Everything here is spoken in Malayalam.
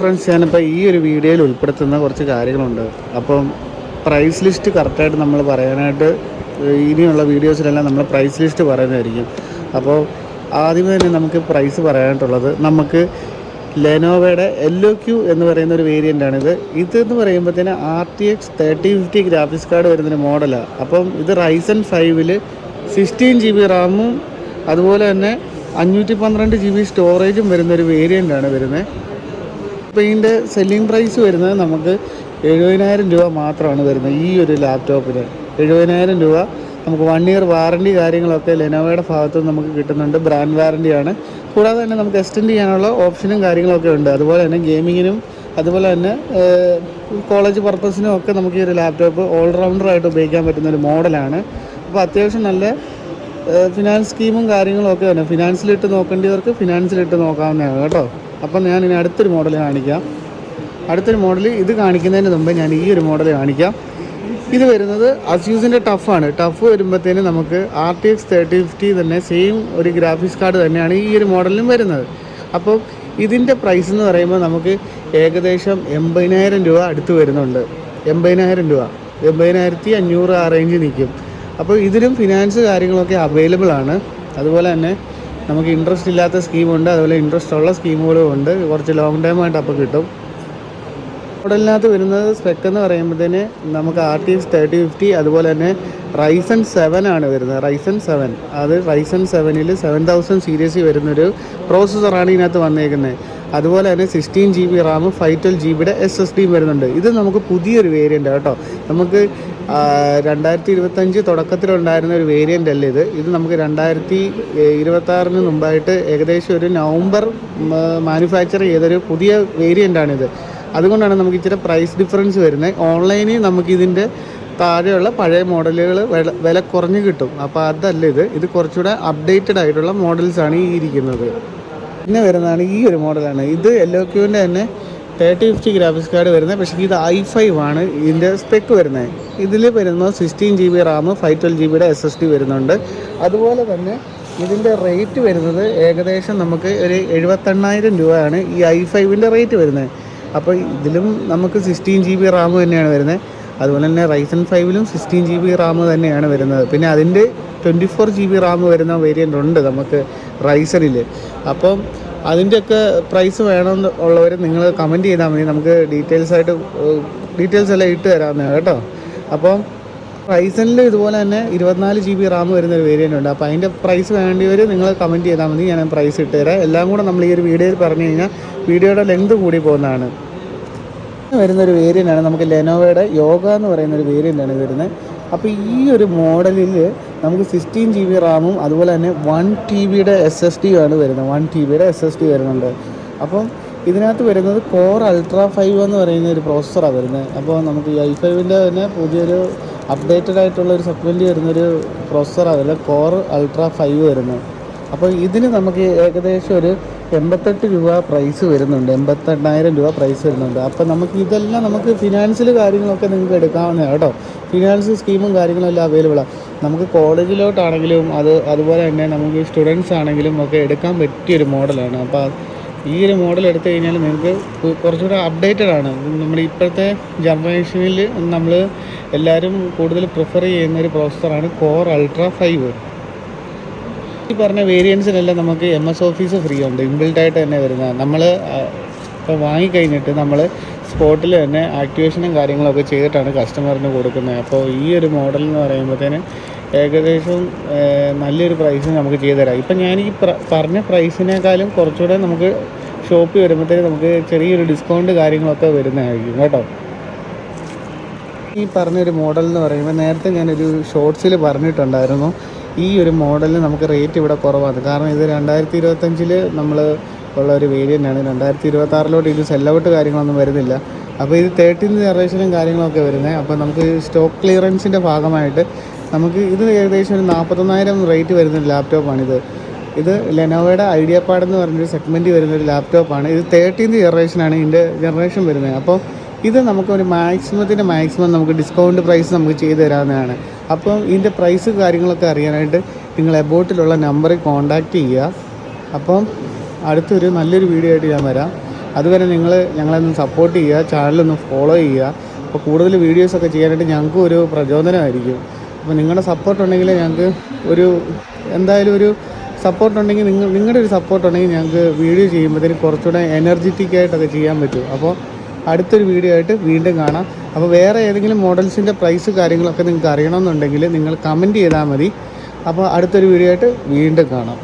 ഫ്രണ്ട്സ് ഞാനിപ്പോൾ ഈ ഒരു വീഡിയോയിൽ ഉൾപ്പെടുത്തുന്ന കുറച്ച് കാര്യങ്ങളുണ്ട്. അപ്പം പ്രൈസ് ലിസ്റ്റ് കറക്റ്റായിട്ട് നമ്മൾ പറയാനായിട്ട് ഇനിയുള്ള വീഡിയോസിലെല്ലാം നമ്മൾ പ്രൈസ് ലിസ്റ്റ് പറയുന്നതായിരിക്കും. അപ്പോൾ ആദ്യമേ തന്നെ നമുക്ക് പ്രൈസ് പറയാനായിട്ടുള്ളത് നമുക്ക് ലെനോവയുടെ എല്ലോ ക്യൂ എന്ന് പറയുന്ന ഒരു വേരിയന്റ് ഇത് ഇതെന്ന് പറയുമ്പോഴത്തേന് R T X thirty fifty graphics card വരുന്നൊരു മോഡലാണ് അപ്പം ഇത് റൈസൺ ഫൈവിൽ സിക്സ്റ്റീൻ ജി ബി റാമും അതുപോലെ തന്നെ അഞ്ഞൂറ്റി പന്ത്രണ്ട് ജി ബി സ്റ്റോറേജും വരുന്നൊരു വേരിയന്റാണ് വരുന്നത്. ഇതിന്റെ സെല്ലിംഗ് പ്രൈസ് വരുന്നത് നമുക്ക് എഴുപതിനായിരം രൂപ മാത്രമാണ് വരുന്നത് ഈ ഒരു ലാപ്ടോപ്പിന് എഴുപതിനായിരം രൂപ നമുക്ക് വൺ ഇയർ വാറണ്ടി കാര്യങ്ങളൊക്കെ ലെനോവയുടെ ഭാഗത്ത് നിന്ന് നമുക്ക് കിട്ടുന്നുണ്ട്. ബ്രാൻഡ് വാറണ്ടിയാണ് കൂടാതെ തന്നെ നമുക്ക് എക്സ്റ്റെൻഡ് ചെയ്യാനുള്ള ഓപ്ഷനും കാര്യങ്ങളൊക്കെ ഉണ്ട്. അതുപോലെ തന്നെ ഗെയിമിങ്ങിനും അതുപോലെ തന്നെ കോളേജ് പർപ്പസിനും ഒക്കെ നമുക്ക് ഈ ഒരു ലാപ്ടോപ്പ് ഓൾറൗണ്ടറായിട്ട് ഉപയോഗിക്കാൻ പറ്റുന്ന ഒരു മോഡലാണ് അപ്പോൾ അത്യാവശ്യം നല്ല ഫിനാൻസ് സ്കീമും കാര്യങ്ങളും ഒക്കെ തന്നെ. ഫിനാൻസിലിട്ട് നോക്കേണ്ടവർക്ക് ഫിനാൻസിലിട്ട് നോക്കാവുന്നതാണ് കേട്ടോ. അപ്പം ഞാൻ ഇനി അടുത്തൊരു മോഡൽ കാണിക്കാം. അടുത്തൊരു മോഡൽ ഇത് കാണിക്കുന്നതിന് മുമ്പ് ഞാൻ ഈ ഒരു മോഡൽ കാണിക്കാം. ഇത് വരുന്നത് അസ്യൂസിന്റെ ടഫാണ് ടഫ് വരുമ്പോഴത്തേന് നമുക്ക് R T X thirty fifty തന്നെ സെയിം ഒരു ഗ്രാഫിക്സ് കാർഡ് തന്നെയാണ് ഈ ഒരു മോഡലിനും വരുന്നത്. അപ്പോൾ ഇതിന്റെ പ്രൈസ് എന്ന് പറയുമ്പോൾ നമുക്ക് ഏകദേശം എൺപതിനായിരം രൂപ അടുത്ത് വരുന്നുണ്ട്. എൺപതിനായിരം രൂപ. എൺപതിനായിരത്തി അഞ്ഞൂറ് ആ റേഞ്ച് നിൽക്കും. അപ്പോൾ ഇതിലും ഫിനാൻസ് കാര്യങ്ങളൊക്കെ അവൈലബിൾ ആണ്. അതുപോലെ തന്നെ നമുക്ക് ഇൻട്രസ്റ്റ് ഇല്ലാത്ത സ്കീമുണ്ട് അതുപോലെ ഇൻട്രസ്റ്റ് ഉള്ള സ്കീമുകളും ഉണ്ട്. കുറച്ച് ലോങ് ടൈം ആയിട്ട് അപ്പോൾ കിട്ടും. മോഡലിനകത്ത് വരുന്നത് സ്പെക്ക് എന്ന് പറയുമ്പോഴത്തേന് നമുക്ക് R T X thirty fifty അതുപോലെ തന്നെ റൈസൺ സെവൻ ആണ് വരുന്നത്. റൈസൺ സെവൻ അത് റൈസൺ സെവനിൽ സെവൻ തൗസൻഡ് സീരീസിൽ വരുന്നൊരു പ്രോസസ്സറാണ് ഇതിനകത്ത് വന്നേക്കുന്നത്. അതുപോലെ തന്നെ sixteen G B RAM five twelve G ബിയുടെ എസ് എസ് ഡിയും വരുന്നുണ്ട്. ഇത് നമുക്ക് പുതിയൊരു വേരിയന്റ് കേട്ടോ. നമുക്ക് രണ്ടായിരത്തി ഇരുപത്തഞ്ച് തുടക്കത്തിലുണ്ടായിരുന്ന ഒരു വേരിയന്റ് അല്ല ഇത്? ഇത് നമുക്ക് രണ്ടായിരത്തി ഇരുപത്താറിന് മുമ്പായിട്ട് ഏകദേശം ഒരു നവംബർ മാനുഫാക്ചർ ചെയ്തൊരു പുതിയ വേരിയന്റാണിത് അതുകൊണ്ടാണ് നമുക്ക് ഇച്ചിരി പ്രൈസ് ഡിഫറൻസ് വരുന്നത് ഓൺലൈനിൽ നമുക്കിതിന്റെ താഴെയുള്ള പഴയ മോഡലുകൾ വില വില കുറഞ്ഞ് കിട്ടും. അപ്പോൾ അതല്ല ഇത്. ഇത് കുറച്ചുകൂടെ അപ്ഡേറ്റഡ് ആയിട്ടുള്ള മോഡൽസാണ് ഈ ഇരിക്കുന്നത്. പിന്നെ വരുന്നതാണ് ഈ ഒരു മോഡലാണ് ഇത് എല്ലോ ക്യൂവിന്റെ തന്നെ തേർട്ടി ഫിഫ്റ്റി ഗ്രാഫിക്സ് കാർഡ് വരുന്നത്. പക്ഷേ ഇത് ഐ ഫൈവ് ആണ്. ഇതിന്റെ സ്പെക്ക് വരുന്നത്. ഇതിൽ വരുന്ന sixteen G B RAM five twelve G ബിയുടെ എസ് എസ് ഡി വരുന്നുണ്ട്. അതുപോലെ തന്നെ ഇതിന്റെ റേറ്റ് വരുന്നത് ഏകദേശം നമുക്ക് ഒരു എഴുപത്തെണ്ണായിരം രൂപയാണ് ഈ ഐ ഫൈവിന്റെ റേറ്റ് വരുന്നത്. അപ്പോൾ ഇതിലും നമുക്ക് സിക്സ്റ്റീൻ ജി ബി റാം തന്നെയാണ് വരുന്നത്. അതുപോലെ തന്നെ റൈസൺ ഫൈവിലും സിക്സ്റ്റീൻ ജി ബി റാം തന്നെയാണ് വരുന്നത്. പിന്നെ അതിന്റെ twenty four G B RAM വരുന്ന വേരിയന്റ് ഉണ്ട് നമുക്ക് റൈസണിൽ അപ്പം അതിന്റെയൊക്കെ പ്രൈസ് വേണമെന്ന് ഉള്ളവർ നിങ്ങൾ കമന്റ് ചെയ്താൽ മതി. നമുക്ക് ഡീറ്റെയിൽസ് ആയിട്ട് ഡീറ്റെയിൽസ് എല്ലാം ഇട്ട് തരാവുന്നതാണ് കേട്ടോ. അപ്പം റൈസണിൽ ഇതുപോലെ തന്നെ ഇരുപത്തിനാല് ജി ബി റാം വരുന്ന ഒരു വേരിയന്റ് ഉണ്ട്. അപ്പോൾ അതിന്റെ പ്രൈസ് വേണ്ടിയവർ നിങ്ങൾ കമന്റ് ചെയ്താൽ മതി. ഞാൻ പ്രൈസ് ഇട്ട് തരാം. എല്ലാം കൂടെ നമ്മൾ ഈ ഒരു വീഡിയോയിൽ പറഞ്ഞു കഴിഞ്ഞാൽ വീഡിയോയുടെ ലെങ്ത് കൂടി പോകുന്നതാണ്. വരുന്ന ഒരു വേരിയന്റ് ആണ്. നമുക്ക് ലെനോവയുടെ യോഗ എന്ന് പറയുന്ന ഒരു വേരിയന്റ് ആണ് വരുന്നത്. അപ്പോൾ ഈ ഒരു മോഡലിൽ നമുക്ക് സിക്സ്റ്റീൻ ജി ബി റാമും അതുപോലെ തന്നെ വൺ ടി ബിയുടെ എസ് എസ് ഡി ആണ് വരുന്നത്. വൺ ടി ബിയുടെ എസ് എസ് ഡി വരുന്നുണ്ട്. അപ്പം ഇതിനകത്ത് വരുന്നത് കോർ അൾട്രാ ഫൈവ് എന്ന് പറയുന്ന ഒരു പ്രോസസ്സറാണ് വരുന്നത്. അപ്പോൾ നമുക്ക് ഈ ഐ ഫൈവിന്റെ തന്നെ പുതിയൊരു അപ്ഡേറ്റഡ് ആയിട്ടുള്ള ഒരു സെഗ്മെന്റ് വരുന്നൊരു പ്രോസസ്സറാണ് വരുന്നത്. കോർ അൾട്രാ ഫൈവ് വരുന്നത്. അപ്പോൾ ഇതിന് നമുക്ക് ഏകദേശം ഒരു എൺപത്തെട്ട് രൂപ പ്രൈസ് വരുന്നുണ്ട്. എൺപത്തെണ്ണായിരം രൂപ പ്രൈസ് വരുന്നുണ്ട്. അപ്പോൾ നമുക്ക് ഇതെല്ലാം നമുക്ക് ഫിനാൻഷ്യൽ കാര്യങ്ങളൊക്കെ നിങ്ങൾക്ക് എടുക്കാവുന്നതാണ് കേട്ടോ. ഫിനാൻസ് സ്കീമും കാര്യങ്ങളും എല്ലാം അവൈലബിളാണ് നമുക്ക് കോളേജിലോട്ടാണെങ്കിലും അത് അതുപോലെ തന്നെ നമുക്ക് സ്റ്റുഡൻസ് ആണെങ്കിലും ഒക്കെ എടുക്കാൻ പറ്റിയൊരു മോഡലാണ് അപ്പോൾ ഈ ഒരു മോഡൽ എടുത്തു കഴിഞ്ഞാൽ നിങ്ങൾക്ക് കുറച്ചുകൂടെ അപ്ഡേറ്റഡ് ആണ്. നമ്മുടെ ഇപ്പോഴത്തെ ജനറേഷനിൽ നമ്മൾ എല്ലാവരും കൂടുതൽ പ്രിഫർ ചെയ്യുന്ന ഒരു പ്രോസസ്സറാണ് കോർ അൾട്രാ ഫൈവ് ഈ പറഞ്ഞ വേരിയൻസിനെല്ലാം നമുക്ക് എം എസ് ഓഫീസ് ഫ്രീ ഉണ്ട്. ഇൻബിൽഡായിട്ട് തന്നെ വരുന്നത് നമ്മൾ ഇപ്പോൾ വാങ്ങിക്കഴിഞ്ഞിട്ട് നമ്മൾ സ്പോട്ടിൽ തന്നെ ആക്ടിവേഷനും കാര്യങ്ങളൊക്കെ ചെയ്തിട്ടാണ് കസ്റ്റമറിന് കൊടുക്കുന്നത്. അപ്പോൾ ഈ ഒരു മോഡൽ എന്ന് പറയുമ്പോഴത്തേന് ഏകദേശം നല്ലൊരു പ്രൈസ് നമുക്ക് ചെയ്തു തരാം. ഇപ്പം ഞാൻ ഈ പറഞ്ഞ പ്രൈസിനേക്കാളും കുറച്ചുകൂടെ നമുക്ക് ഷോപ്പിൽ വരുമ്പോഴത്തേന് നമുക്ക് ചെറിയൊരു ഡിസ്കൗണ്ട് കാര്യങ്ങളൊക്കെ വരുന്നതായിരിക്കും കേട്ടോ. ഈ പറഞ്ഞൊരു മോഡൽ എന്ന് പറയുമ്പോൾ നേരത്തെ ഞാനൊരു ഷോർട്സിൽ പറഞ്ഞിട്ടുണ്ടായിരുന്നു. ഈ ഒരു മോഡലിന് നമുക്ക് റേറ്റ് ഇവിടെ കുറവാണ്. കാരണം ഇത് രണ്ടായിരത്തി ഇരുപത്തഞ്ചിൽ നമ്മൾ ഉള്ള ഒരു വേരിയന്റ് ആണ്. രണ്ടായിരത്തി ഇരുപത്താറിലോട്ട് ഇത് സെല്ലൗട്ട് കാര്യങ്ങളൊന്നും വരുന്നില്ല. അപ്പോൾ ഇത് തേർട്ടീൻ ജനറേഷനും കാര്യങ്ങളൊക്കെ വരുന്നത് അപ്പോൾ നമുക്ക് സ്റ്റോക്ക് ക്ലിയറൻസിന്റെ ഭാഗമായിട്ട് നമുക്ക് ഇത് ഏകദേശം ഒരു നാൽപ്പത്തൊന്നായിരം റേറ്റ് വരുന്ന ലാപ്ടോപ്പാണിത് ഇത്. ലെനോവയുടെ ഐഡിയ പാഡ് എന്ന് പറഞ്ഞൊരു സെഗ്മെന്റ് വരുന്ന ഒരു ലാപ്ടോപ്പാണ് ഇത് തേർട്ടീൻത് ജനറേഷനാണ് ഇതിന്റെ ജനറേഷൻ വരുന്നത് അപ്പോൾ ഇത് നമുക്ക് ഒരു മാക്സിമത്തിന്റെ മാക്സിമം നമുക്ക് ഡിസ്കൗണ്ട് പ്രൈസ് നമുക്ക് ചെയ്തു തരാവുന്നതാണ്. അപ്പം ഇതിന്റെ പ്രൈസ് കാര്യങ്ങളൊക്കെ അറിയാനായിട്ട് നിങ്ങൾ എബോട്ടിലുള്ള നമ്പറിൽ കോൺടാക്റ്റ് ചെയ്യുക. അപ്പം അടുത്തൊരു നല്ലൊരു വീഡിയോ ആയിട്ട് ഞാൻ വരാം. അതുവരെ നിങ്ങൾ ഞങ്ങളൊന്ന് സപ്പോർട്ട് ചെയ്യുക ചാനലൊന്ന് ഫോളോ ചെയ്യുക. അപ്പോൾ കൂടുതൽ വീഡിയോസൊക്കെ ചെയ്യാനായിട്ട് ഞങ്ങൾക്കും ഒരു പ്രചോദനമായിരിക്കും. അപ്പോൾ നിങ്ങളുടെ സപ്പോർട്ട് ഉണ്ടെങ്കിൽ ഞങ്ങൾക്ക് ഒരു എന്തായാലും ഒരു സപ്പോർട്ട് ഉണ്ടെങ്കിൽ നിങ്ങൾ നിങ്ങളുടെ ഒരു സപ്പോർട്ട് ഉണ്ടെങ്കിൽ ഞങ്ങൾക്ക് വീഡിയോ ചെയ്യുമ്പോഴത്തേന് കുറച്ചുകൂടെ എനർജറ്റിക് ആയിട്ടൊക്കെ ചെയ്യാൻ പറ്റും. അപ്പോൾ അടുത്തൊരു വീഡിയോ ആയിട്ട് വീണ്ടും കാണാം. അപ്പോൾ വേറെ ഏതെങ്കിലും മോഡൽസിന്റെ പ്രൈസ് കാര്യങ്ങളൊക്കെ നിങ്ങൾക്ക് അറിയണമെന്നുണ്ടെങ്കിൽ നിങ്ങൾ കമന്റ് ചെയ്താൽ മതി. അപ്പോൾ അടുത്തൊരു വീഡിയോ ആയിട്ട് വീണ്ടും കാണാം.